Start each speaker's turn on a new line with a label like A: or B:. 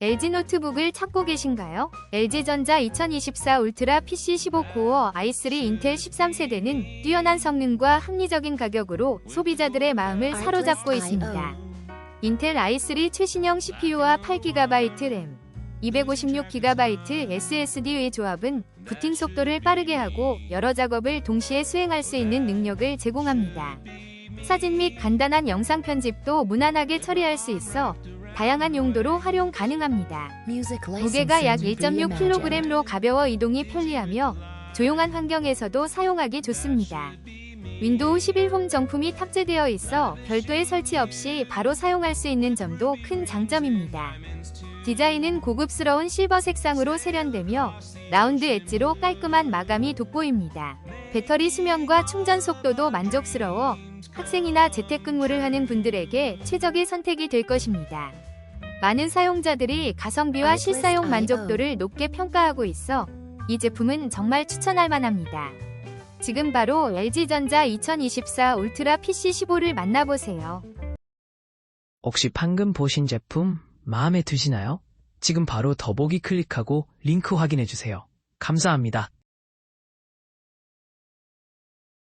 A: LG 노트북을 찾고 계신가요? LG전자 2024 울트라 PC15 코어 i3 인텔 13세대는 뛰어난 성능과 합리적인 가격으로 소비자들의 마음을 사로잡고 있습니다. 인텔 i3 최신형 CPU와 8GB 램, 256GB SSD의 조합은 부팅 속도를 빠르게 하고 여러 작업을 동시에 수행할 수 있는 능력을 제공합니다. 사진 및 간단한 영상 편집도 무난하게 처리할 수 있어 다양한 용도로 활용 가능합니다. 무게가 약 1.6kg로 가벼워 이동이 편리하며 조용한 환경에서도 사용하기 좋습니다. 윈도우 11 홈 정품이 탑재되어 있어 별도의 설치 없이 바로 사용할 수 있는 점도 큰 장점입니다. 디자인은 고급스러운 실버 색상으로 세련되며 라운드 엣지로 깔끔한 마감이 돋보입니다. 배터리 수명과 충전 속도도 만족스러워 학생이나 재택근무를 하는 분들에게 최적의 선택이 될 것입니다. 많은 사용자들이 가성비와 실사용 만족도를 높게 평가하고 있어 이 제품은 정말 추천할 만합니다. 지금 바로 LG전자 2024 울트라 PC15를 만나보세요.
B: 혹시 방금 보신 제품 마음에 드시나요? 지금 바로 더보기 클릭하고 링크 확인해주세요. 감사합니다.